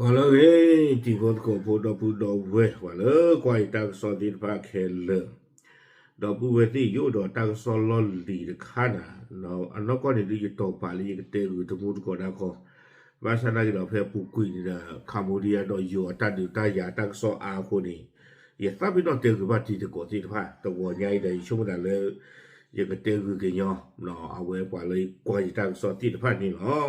ဝါလောဝေတီဂတ်ကိုပိုတော့ပူတော့ဝဲဝါလောကွိုင်တက်စောတိဖာခဲလတော့ပူဝတိယိုတော့တက်စောလောလီခါနာတော့အနောက်ကနေဒီတော့ပါလေးတဲလူတမှုကောတာကောဘာသာနာကြတော့ဖဲပူကွိနေတာကမ္ဘောဒီးယားတော့ယိုအတတ်တူတရာတက်စောအာကိုနေရသပြီးတော့တေကဘာတီတကိုတိဖာတော့ညိုင်းတယ်ရှုံးတာလဲရကတေကကညောတော့အဝဲပါလေးကွိုင်တက်စောတိဖာနေဟော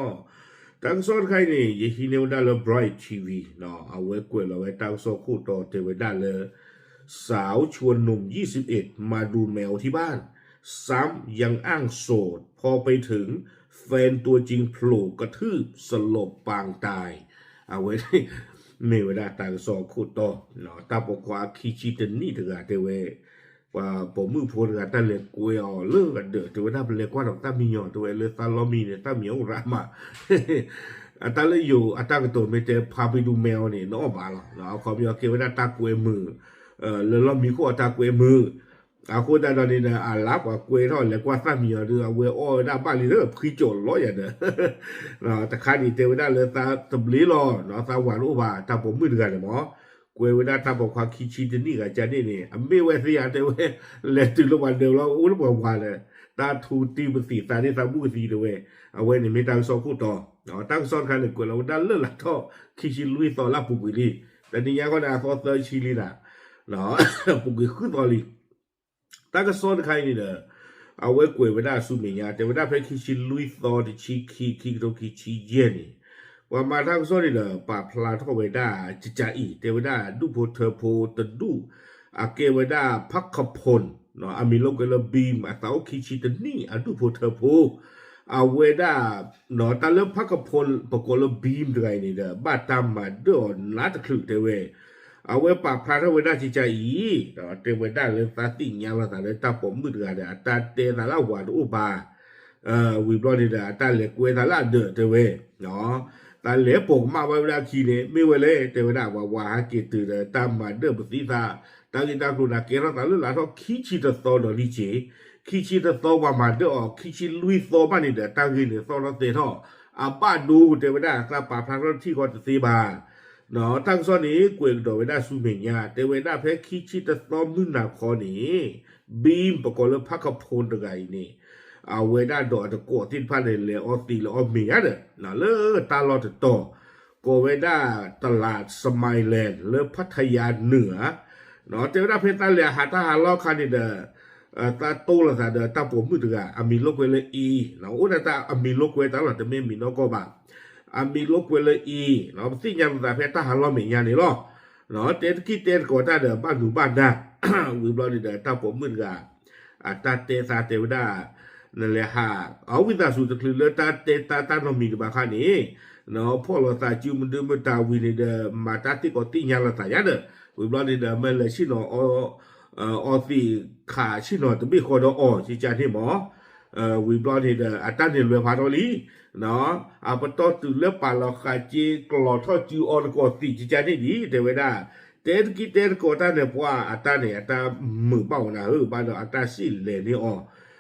တန်ဆောခိုင်နေယဟီနေဝဒါလ bright tv နော်အဝဲကွယ်လောဝဲတန်ဆောခုတော့တေဝဒါလေ สาวชวนหนุ่ม 21 มาดูแมวที่บ้าน ซ้ำยังอ้างโสด พอไปถึงแฟนตัวจริงโผล่กระทืบสลบปางตาย เอาไว้ ไม่เวลาต่างสอขุดต่อเนาะตาปกว่าคีชิตนี่ถึงอะเทเว và bộ mưu phố là ta lệ quê ở lơ và đỡ tụi ta lệ qua đọc ta mi nhỏ tụi lệ ta lo mi này ta miếu ra mà à ta lệ dù à ta cái tụi mấy cái pha bị đu mèo này nó bà lọ nó có biểu kêu là ta quê mừ ờ lệ lo mi của ta quê mừ à cô ta đó nên à láp và quê thôi lệ qua ta mi nhỏ đưa quê ô đã ba lì rất khi chỗ lo vậy đó nó ta khai đi tụi ta lệ ta tập lý lo nó ta hoàn ô bà ta bộ mưu được rồi mà ကွယ်ဝနာတပ်ပေါ်ခွာခီချီတနိကဂျန်နေနေအမေဝဲစရာတဲဝဲလက်တူလောက်ပါတယ်လောက်ဦးလောက်ပါလဲတာထူတီပစီတာနေသမှုစီတွေဝဲအဝဲနေမတောင်စောခုတော့နော်တောင်စောခါနေကွယ်လောက်တာလွတ်လာတော့ခီချီလူတော်လာပူပီလီတတိယခနာသောသချီလီလာနော်ပူကီခုတော်လီတာကစောခိုင်းနေတယ်အဝဲကွယ်ဝနာစုမြညာတေဝဒဖဲခီချီလူတော်တချီခီခီတော့ခီချီရဲနေ ဝမ်မာတာကစောရီလာပါဖလာထောဝေဒာကြကြဤတေဝဒာဒုဖိုထဖိုတဒုအကေဝဒာဖခဖွန်နော်အမီလောကလဘီမတောက်ခီချီတနီအဒုဖိုထဖိုအဝေဒာနော်တလဖခဖွန်ပကောလဘီမ်ဒရိုင်းနေတာဘာတမ်မဒေါ်နာတခုတေဝေအဝေပါဖာရဝေဒချီချာဤတော့တေဝေဒလည်းသတိညာလာတယ်တပ်ပေါ်မှုတကတဲ့အတတေသာလာဝါတို့ပါအဲဝီဘလော့နေတာအတလည်းကွဲသာလာတဲ့တေဝေနော် la le po ma ba la chi ne me we le te we da wa wa ha ke tu de ta ma de bu ti sa ta ki ta ku na ke ra ta lu la so ki chi de so lo li chi ki chi de so wa ma de o ki chi lui so ba ni de ta ki ni so lo te tho a pa du te we da sa pa pha ro ti ko te si ba နော်တန်စောနေကွေတော်ဝဒစုမညာတေဝဒဖဲခိချီတသောမြနာခေါနေဘီမ်ပကောလဖကဖုန်တဂိုင်နေ เอาเวด้าดอจะโกที่พันเลยเออตีเลออเมียเด้อน่ะเลอตาลอดต่อโกเวด้าตลาดสมัยแลนด์เลอพัทยาเหนือเนาะเจ้าหน้าเพตาเหลียหาตาหาลอคันเดอตาตู้ละตาเดอตาผมมือถืออามีโลกเวลอีเนาะอุตตะอามีโลกเวตาหลอดจะไม่มีนก็บาอามีโลกเวลอีเนาะสิ่งยังตาเพตาหาลอเมียนี่ลอเนาะเต้นขี้เต้นก่ดตาเดอบ้านอยู่บ้านนะวิบลอเดอตาผมมือถืออาตาเตซาเตวด้า อีနော်ဥဒတာအမီโลกเวตาละတမေမီနောကောပါ ambil kuala i no mesti yang ta phe ta halo mi nya ni lo no te ki te ko ta de ba nu ba da wi blo ni de ta po mun ga a ta te sa te da ne le ha a wi ta su te kli le ta te ta ta no mi ba kha ni no pho lo ta ju mun de mu ta wi ni de ma ta ti ko ti nya la ta ya de wi blo ni de me le shi no o o ti kha shi no te bi ko do o chi cha ni mo เอ่อวิบลอนี่เดอัตันนี่เรือพาโตลีเนาะอาปตอตุเลปาลอคาจีกลอทอจิออนกอติจิจานี่ดีเดเวดาเตดกิเตดโกตาเนปัวอัตันนี่อัตามือเป้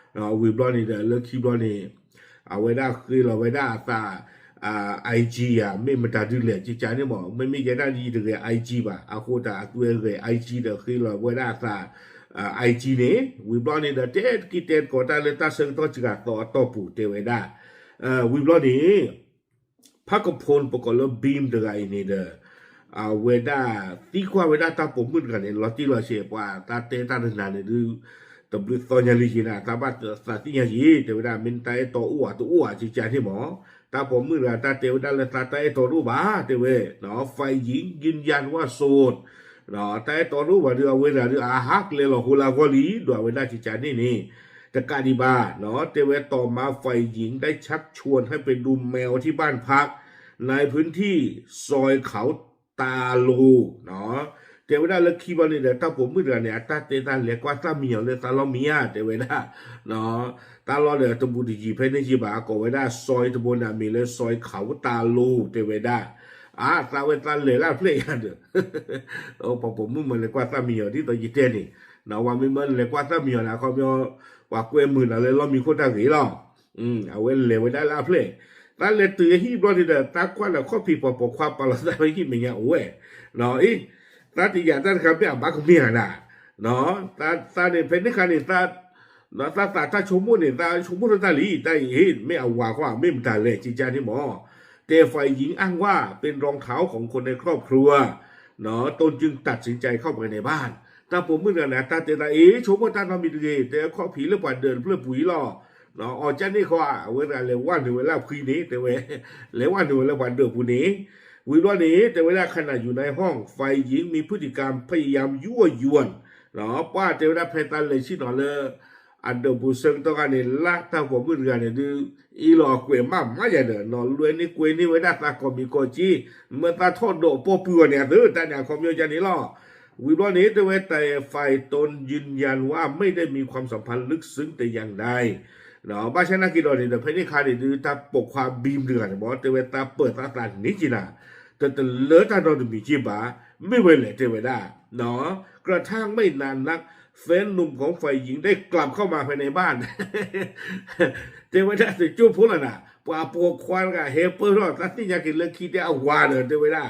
านะเออบาดอัตาสิเลนี่ออเนาะวิบลอนี่เดเลคิบลอนี่အဝေဒခရီလဝေဒအသာအာ IG อ่ะไม่มาตาดูเลยจิจานี่หมอไม่มีแกได้ดีเด IG ป่ะอะโคตาอะตัวเร IG เดခရီလဝေဒအသာ IG နေဝီဘလော့နေတဲ့တက်ကီတက်ကိုတာလက်တာစံတော့ချကတော့တော့ပူတေဝဒါအဲဝီဘလော့နေဖကဖုန်ပကလဘီမ်ဒဂိုင်နေတဲ့အဝေဒါတီခွာဝေဒါတာပုံမှုကနေလော်တီလော်ရှေပွာတာတေတာနာနေဒူတဘလသောညာလီရှိနာတပတ်စာတိညာကြီးတေဝဒါမင်တိုင်တော့ဥဝတူဥဝချီချာနေမောတာပုံ ตบลึกซอยาลิขีนาตาบัดสาติยาจีเทวดามินไตโตอ้วตัวอ้วจิจันที่หมอตาผมมือตาเทวดาและตาไตโตรูบาเทวเนาไฟหญิงยืนยันว่าโสดเนาะไตโตรูบาเดือเวลาเดืออาฮักเลยหรอกฮุลากลีด้วยเวลาจิจันนี่นี่ตะกาดีบาเนาะเทวต่อมาไฟหญิงได้ชักชวนให้ไปดูแมวที่บ้านพัก ในพื้นที่ซอยเขาตาลูเนาะ ตาลอเดี๋ยวตบุตรจีเพนจีบาก็เวดาซอยตบนามีเลยซอยเขาตาลูเทวดา ah sawe tale la play ade o popo mu mo le kwa sa mi di to yite ni na wa mi mo le kwa sa mi na ko mi wa kwe mu na le lo mi ko ta ge lo mm a we le we da la play ตาเลตือฮีบรอดีเดตากว่าละข้อพีปอปควาปลาตาไปฮีเมียโอ้ยเนาะอี ตาติยาตาครับเนี่ยบักเมียน่ะเนาะตาตาเนี่ยเป็นนี่คันนี่ตาเนาะตาตาตาชมมุเนี่ยตาชมมุตาลีตาเห็นไม่เอาว่าว่าไม่ตาเลยจีจานี่หมอแต่ฝ่ายหญิงอ้างว่าเป็นรองเท้าของคนในครอบครัวเนาะตนจึงตัดสินใจเข้าไปในบ้านตาผมเมื่อนะตาเตตาเอ๋ชมว่าตาทำมีดีแต่ข้อผีเรื่องปันเดินเพื่อปุ๋ยล่อเนาะออกจานี่ขาอะเวลาเลยวันถึงเวลาคุยนี้แต่เวเลยวันถึงเวลาวันเดือผู้นี้ วิวันนี้แต่เวลาขณะอยู่ในห้องไฟหญิงมีพฤติกรรมพยายามยั่วยวนเนาะป้าแต่เวลาเพตันเลยชิดหนอเลยอันเดอร์บุษงต้องการเนี่ยลักตาผมมือกันเนี่ยดูอีหลอกเกวมาไม่ใช่เด้อนาะรวยนี่เกวยนี่เวลาตาก็มีก็จีเมื่อตาทอดโดปอปัวเนี่ยเด้อแต่เนี่ยคอมมิวจานี่ล่อวิวันนี้แต่เวแต่ฝ่ายตนยืนยันว่าไม่ได้มีความสัมพันธ์ลึกซึ้งแต่อย่างใดเนาะบ้านฉันนักกีฬาเนี่ยเดี๋ยวเพนิคาเนี่ยดูตาปกความบีมเดือนบอกแต่เวตาเปิดตาตานิจินะ แต่แต่เลือตาโดนมีจีบาไม่เวเลยเทวดาเนาะกระทั่งไม่นานนักแฟนหนุ่มของฝ่ายหญิงได้กลับเข้ามาภายในบ้าน เทวดาจะจูบพูดแล้วนะปาปวกควานกับเฮเปอร์รอดตัดที่อยากกินเลือคิดได้เอาวาเนอะเทวดา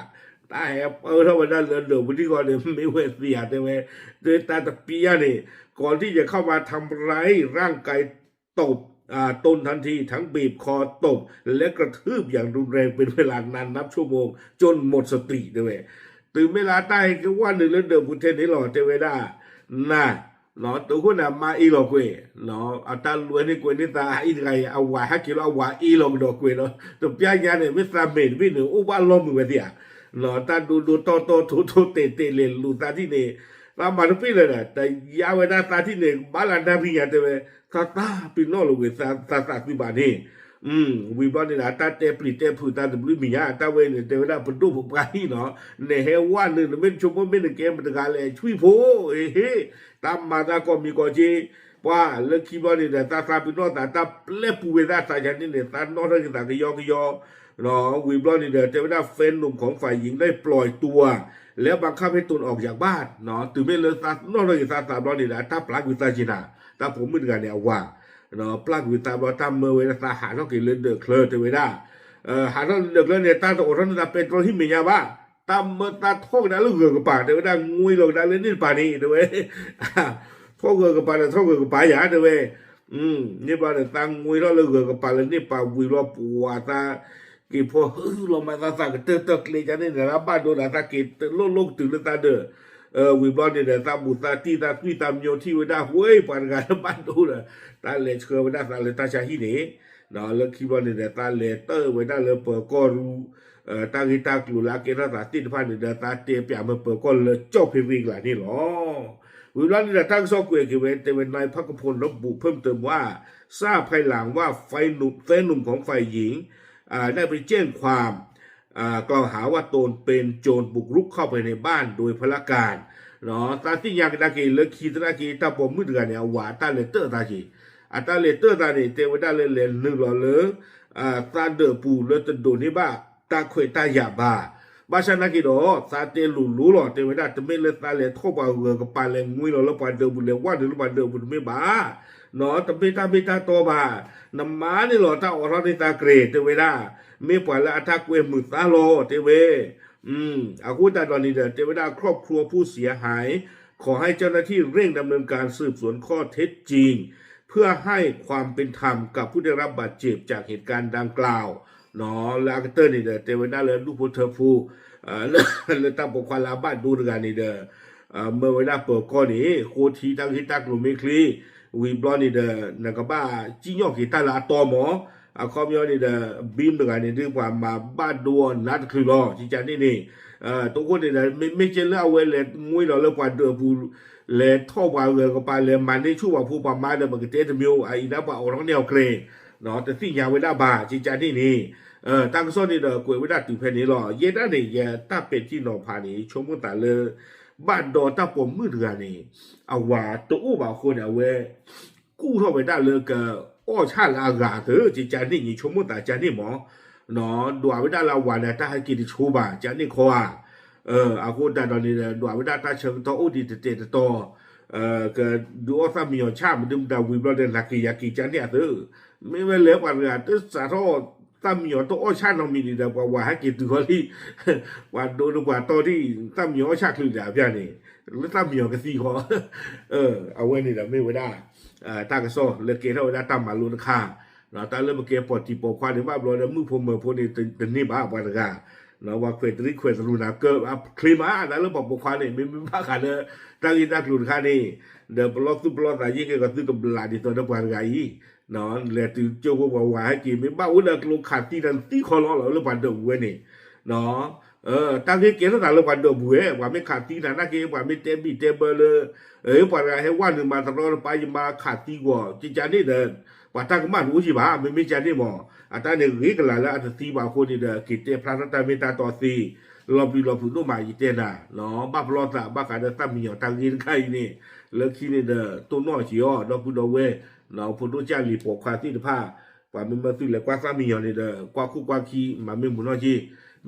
ตาเฮเปอร์ถ้าวันนั้นเลือเดือดวันที่ก่อนเนี่ยไม่เวเสียเทวดาเดยตาตะเปียเนี่ยก่อนที่จะเข้ามาทำร้ายร่างกายตบ ตนทันทีทั้งบีบคอตบ และกระทืบอย่างรุนแรงเป็นเวลานานนับชั่วโมง จนหมดสติด้วยตื่นเวลาใต้ก็ว่าหนึ่งเรื่องเดิมบุเทนนี่หล่อเทเวดาน่ะเนาะตัวคนน่ะมาอีหลอกเวเนาะอาตาลวยนี่กวยนี่ตาอีไงเอาว่าฮักกิโลเอาว่าอีหลอกดอกเวเนาะตัวปียญาเนี่ยไม่ทราบเมนวิหนึ่งอุบาลมมือเดียเนาะตาดูดูโตโตทุทุเตเตเลลูตาที่เนี่ตามาทุกปีเลยนะแต่ยาเวลาตาที่หนึ่งบ้านหลังนั้นพี่ยาเตเว ตาตาปีนอลเวตาตาตาที่บ้านนี่อืมวิบานนี่นะตาเตปริเตพูตาตบลิมียาตาเวเนี่ยเตเวลาปดูปกายเนาะเนี่ยเฮวันนึงเป็นชั่วโมงเป็นเกมตะกาเลยช่วยโพเอ้เฮตามมาตาก็มีก็เจว่าเลิกคิดว่านี่นะตาตาปีนอตาตาเล็บปูเวตา นนี่เนี่ยตานอตาตากยอกยอเนาะวิบานนี่เดเตเวลาเฟนหนุ่มของฝ่ายหญิงได้ปล่อยตัว แล้วบังคับให้ตนออกจากบ้านเนาะตื่นไม่เลยตานอกเลยตาตาบอนี่นะตาปลากวิตาจินาตาผมมือกันเนี่ยว่าเนาะปลากวิตาบอตามเมื่อเวลาตาหาต้องกินเลนเดอร์เคลอเทเวดาเอ่อหาต้องเดอร์เคลอเนี่ยตาตอดตาเป็นตัวที่มียาบ้าตามเมื่อตาท่องได้ลูกเกือกกับปากเทวดางุยลงได้เลยนี่ป่านี้เทเวท่องเกือกกับปากท่องเกือกกับปากยาเทเวอืมนี่ป่าเนี่ยตังงุยแล้วลู กีพอเรามาสักเตอเตอเลยจะได้แต่ละบ้านโดนสักเกตโลกโลกถึงตาเด้อเออวิบลอนเนี่ยตาบุษตาที่ตาตุยตามโยที่วดาเว้ยปานกันบ้านดูนะตาเลชเกวดาตาเลตาชาฮิเนนะเลิกคิดว่าเนี่ยตาเลเตอร์วดาเลเปิดกอรูเออตากิตากลูลาเกนาตาติดพันเนี่ยตาเตียเปียมเปิดกอลเลจบเพวิ่งหลานี่หรอวิบลอนเนี่ยตั้งสอกเวกิเวนแต่เป็นนายพักพลระบุเพิ่มเติมว่าทราบภายหลังว่าไฟหนุ่มเฟนหนุ่มของฝ่ายหญิง ได้ไปแจ้งความกล่าวหาว่าตนเป็นโจรบุกรุกเข้าไปในบ้านโดยพละการเนาะตาที่ยากตากีเลคีตากีตาปมมืดกันเนี่ยว่าตาเลเตอร์ตากีอาตาเลเตอร์ตาเนี่ยเทวดาเลเลนึกหล่อเลยอ่าตาเดอปูเลตโดนี่บ้าตาขวยตายาบ้าบ้าชนากีดอตาเตลูลูหล่อเทวดาจะไม่เลตาเลทบเอาเงกับปาเลงงุยหล่อแล้วปาเดอบุเลว่าเดือบปาเดอบุไม่บ้า เนาะตะเปตาเปตาโตบานำมานี่หรอตาอรนิตาเกรเตเวดาม่ปล่อยละอัทักเวมึกตาโลเตเวอืมอากูตาตอนนี้เดเตเวดาครอบครัวผู้เสียหาย ขอให้เจ้าหน้าที่เร่งดำเนินการสืบสวนข้อเท็จจริง เพื่อให้ความเป็นธรรมกับผู้ได้รับบาดเจ็บจากเหตุการณ์ดังกล่าวเนาะลากเตอร์นี่เดเตเวดาเลยลูกผู้เธภูเอ่อเลยเลยตามปกควาลาบ้านดูดกันนี่เดเอ่อเมื่อเวลาเปิดก้อนนี้โคทีตั้งฮิตักลุมิคลี ဝီဘလော့နေတဲ့နကပါကြီးညော့ကေတလာတော်မောအခေါ်ပြောနေတဲ့ဘင်းတကနေဒီပွားမှာဘတ်ဒိုလတ်ခလူလောကြီးချန်နေနေအဲတုကိုနေတဲ့မေချေလာဝဲလေမွေးလောလောက်ပွားတဘူးလေထောပါလေကပါလေမန်နေချူပါဖူပါမာတဲ့ဘကတဲ့တမျိုးအိဒါပါအော်ရောနေောက်ကလေးနော်တသိညာဝေဒပါကြီးချန်နေနေအဲတန်ကစောနေတဲ့ကိုဝေဒတူဖဲနေလောရေတတ်နေရတပ်ပစ်ကြည့်တော့ဖာနေချုံမတလေ พานี่ชมกันตาเลยบ้านดอตาปมมือเดือนี่เอาว่าตัวบ่าวคนเอาเวกู้เข้าไปได้เลยก็อ้อชาลากาเถอะจิจานี่นี่ชมกันตาจานี่หมอเนาะดัววิดาลาวันน่ะตาให้กินชูบ่าจานี่ขออะเอออากูตาตอนนี้ดัววิดาตาเชิงตออุดิเตเตตอเอ่อก็ดูออฟามีอชามดึมดาวิบลเดนลักกี้ยากิจานี่เถอะไม่เวลเลกว่าเรือตึสาทอ ตั้มหยอตัวอ้อชาน้องมีดีแต่ว่าว่าให้กินตัวที่ว่าโดนกว่าตัวที่ตั้มหยอชาคลึงด่าพี่นี่แล้วตั้มหยอก็สี่คอเออเอาไว้นี่แหละไม่ไว้ได้อ่าตากระโซเลเกเท่าได้ตั้มมาลุนค่าเนาะตาเริ่มเกปอดที่ปอควาในี่ว่าบลอดมือผมเมื่อพนี้เป็นนี่บ้าบ้านกาเนาะว่าเควตริเควตรูนาเกิดอะคลิมาแล้วเริ่มบอกปอควานี่ไม่ไม่บ้ากันเลยตั้งอีนักลุนค่านี่เดี๋ยวบล็อกตุบล็อกอะไรยี่ก็ตุกับลาดิตัวนักบ้านกายี เนาะเลยตื่นโจ้ว่าว่าให้กินไม่บ้าอุ่นลูกขาดที่นั่นที่คอร้อนแล้วบ้านเดือดเวนี่เนาะเออตาเกเกแล้วตาลวันดบุเอว่าไม่ขาดตีนะนะเกว่าไม่เต็มบีเต็มเบลเลยเออปะให้วันนึงมาตลอดไปมาขาดตีกว่าจิจานี่เดินว่าตาก็มารู้สิบาไม่ไม่จานี่หมออาตาเนี่ยเรียกละละอัตตีบ่าคนนี่เด้อกิเตพระตาเมตาต่อสีลอบีลอผู้นุ่มาอีเตนะเนาะบับลอตาบักาเดตามีตังยินไข่นี่เลิกขี้นี่เด้อตัวน้อยสิอ๋อดอกผู้ดอกเวเนาะผู้นุ่ จาลีปกคาที่ผ้าว่ามันมาซื้อแล้วกว่าสามีอ๋อนี่เด้อกว่าคู่กว่าขี้มาไม่หมุนน้อยจี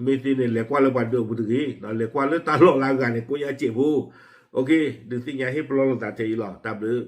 မေတင်နဲ့လက်ကွာလောက်ပါတော့ဘူးတကြီးနော်လက်ကွာလက်တာလောက်လာကနေကိုရချစ်ဘူးโอเคဒီစညာဟိပလောလောက်တာတေးလောတပ်လို့